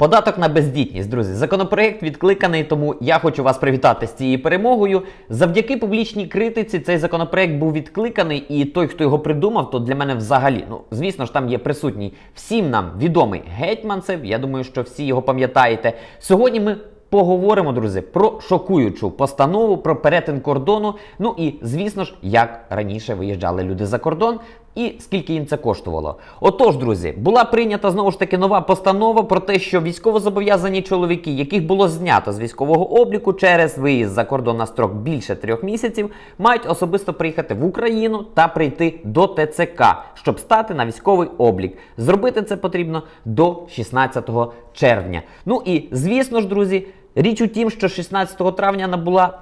Податок на бездітність, друзі. Законопроект відкликаний, тому я хочу вас привітати з цією перемогою. Завдяки публічній критиці цей законопроект був відкликаний, і той, хто його придумав, то для мене взагалі, ну звісно ж, там є присутній всім нам відомий гетьманцев. Я думаю, що всі його пам'ятаєте. Сьогодні ми. Поговоримо, друзі, про шокуючу постанову про перетин кордону. Ну і звісно ж, як раніше виїжджали люди за кордон, і скільки їм це коштувало. Отож, друзі, була прийнята знову ж таки нова постанова про те, що військовозобов'язані чоловіки, яких було знято з військового обліку через виїзд за кордон на строк більше трьох місяців, мають особисто приїхати в Україну та прийти до ТЦК, щоб стати на військовий облік. Зробити це потрібно до 16 червня. Ну і звісно ж, друзі, річ у тім, що 16 травня набула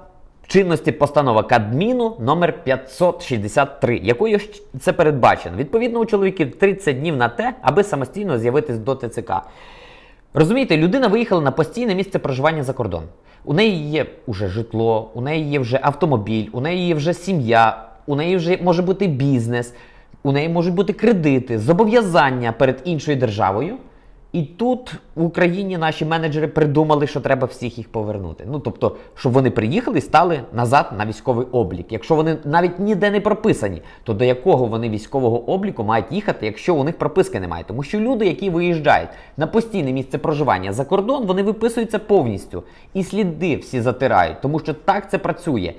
чинності постанова Кадміну номер 563, якою це передбачено. Відповідно, у чоловіків 30 днів на те, аби самостійно з'явитись до ТЦК. Розумієте, людина виїхала на постійне місце проживання за кордон. У неї є вже житло, у неї є вже автомобіль, у неї є вже сім'я, у неї вже може бути бізнес, у неї можуть бути кредити, зобов'язання перед іншою державою. І тут в Україні наші менеджери придумали, що треба всіх їх повернути. Ну тобто, щоб вони приїхали і стали назад на військовий облік. Якщо вони навіть ніде не прописані, то до якого вони військового обліку мають їхати, якщо у них прописки немає? Тому що люди, які виїжджають на постійне місце проживання за кордон, вони виписуються повністю і сліди всі затирають, тому що так це працює.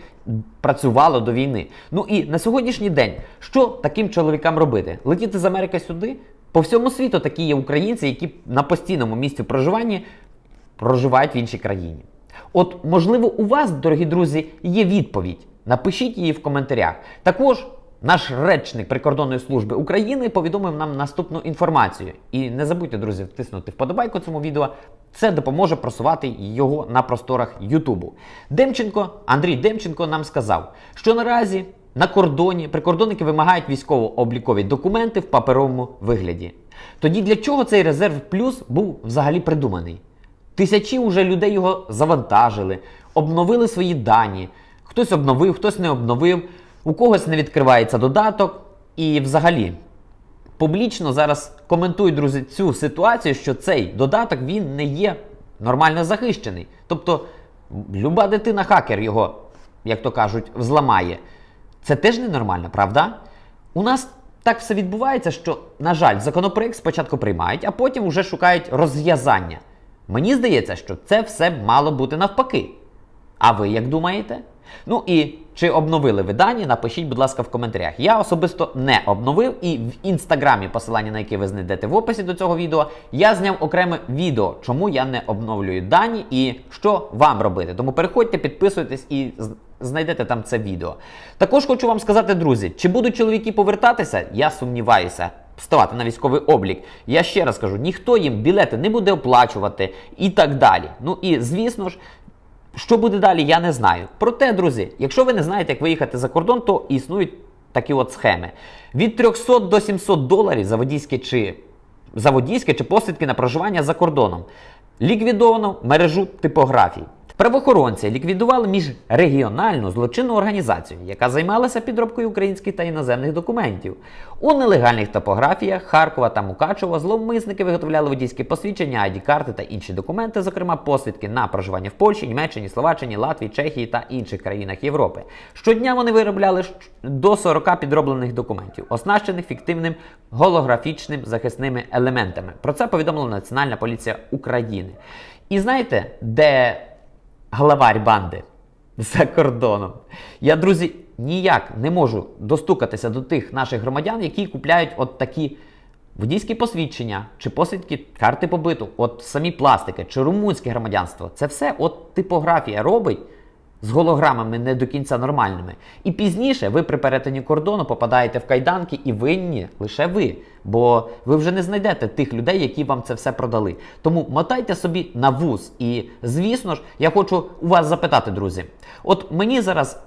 Працювало до війни. Ну і на сьогоднішній день що таким чоловікам робити? Летіти з Америки сюди? По всьому світу такі є українці, які на постійному місці проживання проживають в іншій країні. От, можливо, у вас, дорогі друзі, є відповідь. Напишіть її в коментарях. Також наш речник прикордонної служби України повідомив нам наступну інформацію. І не забудьте, друзі, втиснути вподобайку цьому відео. Це допоможе просувати його на просторах Ютубу. Демченко, Андрій Демченко нам сказав, що наразі на кордоні прикордонники вимагають військово-облікові документи в паперовому вигляді. Тоді для чого цей резерв плюс був взагалі придуманий? Тисячі уже людей його завантажили, обновили свої дані. Хтось обновив, хтось не обновив, у когось не відкривається додаток. І взагалі публічно зараз коментують, друзі, цю ситуацію, що цей додаток він не є нормально захищений. Тобто, люба дитина хакер його, як то кажуть, взламає. Це теж ненормально, правда? У нас так все відбувається, що, на жаль, законопроект спочатку приймають, а потім вже шукають розв'язання. Мені здається, що це все мало бути навпаки. А ви як думаєте? Ну і чи обновили ви дані? Напишіть, будь ласка, в коментарях. Я особисто не обновив, і в інстаграмі, посилання на яке ви знайдете в описі до цього відео, я зняв окреме відео, чому я не обновлюю дані і що вам робити. Тому переходьте, підписуйтесь і знайдете там це відео. Також хочу вам сказати, друзі, чи будуть чоловіки повертатися? Я сумніваюся. Вставати на військовий облік. Я ще раз кажу, ніхто їм білети не буде оплачувати і так далі. Ну і звісно ж, що буде далі, я не знаю. Проте, друзі, якщо ви не знаєте, як виїхати за кордон, то існують такі от схеми. Від 300 до 700 доларів за водійське чи за водійське чи посвідки на проживання за кордоном. Ліквідовано мережу типографій. Правоохоронці ліквідували міжрегіональну злочинну організацію, яка займалася підробкою українських та іноземних документів. У нелегальних топографіях Харкова та Мукачева зловмисники виготовляли водійські посвідчення, ID-карти та інші документи, зокрема посвідки на проживання в Польщі, Німеччині, Словаччині, Латвії, Чехії та інших країнах Європи. Щодня вони виробляли до 40 підроблених документів, оснащених фіктивним голографічним захисними елементами. Про це повідомила Національна поліція України. І знаєте, де главарь банди за кордоном. Я, друзі, ніяк не можу достукатися до тих наших громадян, які купляють от такі водійські посвідчення чи посвідки карти побиту, от самі пластики чи румунське громадянство. Це все от типографія робить. З голограмами не до кінця нормальними. І пізніше ви при перетині кордону попадаєте в кайданки і винні лише ви. Бо ви вже не знайдете тих людей, які вам це все продали. Тому мотайте собі на вуз. І звісно ж, я хочу у вас запитати, друзі. От мені зараз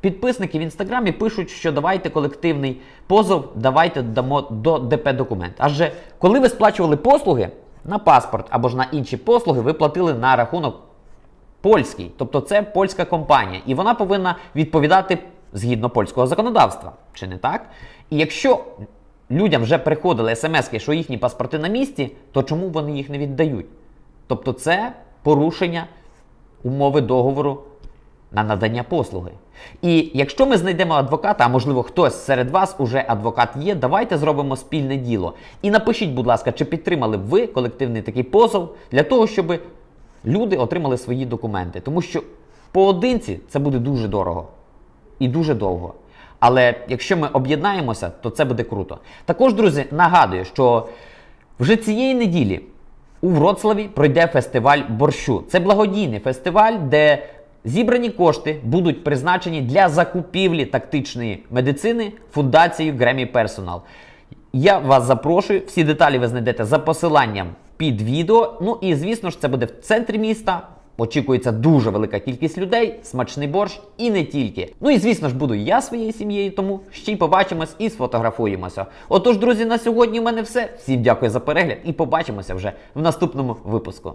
підписники в інстаграмі пишуть, що давайте колективний позов, давайте дамо до ДП документ. Адже коли ви сплачували послуги на паспорт або ж на інші послуги, ви платили на рахунок польський, тобто це польська компанія, і вона повинна відповідати згідно польського законодавства, чи не так? І якщо людям вже приходили смски, що їхні паспорти на місці, то чому вони їх не віддають? Тобто це порушення умови договору на надання послуги. І якщо ми знайдемо адвоката, а можливо хтось серед вас уже адвокат є, давайте зробимо спільне діло. І напишіть, будь ласка, чи підтримали б ви колективний такий позов для того, щоб люди отримали свої документи. Тому що поодинці це буде дуже дорого і дуже довго. Але якщо ми об'єднаємося, то це буде круто. Також, друзі, нагадую, що вже цієї неділі у Вроцлаві пройде фестиваль борщу. Це благодійний фестиваль, де зібрані кошти будуть призначені для закупівлі тактичної медицини фундацією Grammy Personal. Я вас запрошую. Всі деталі ви знайдете за посиланням під відео. Ну і звісно ж, це буде в центрі міста. Очікується дуже велика кількість людей, смачний борщ і не тільки. Ну і звісно ж буду я своєю сім'єю, тому ще й побачимось і сфотографуємося. Отож, друзі, на сьогодні в мене все. Всім дякую за перегляд і побачимося вже в наступному випуску.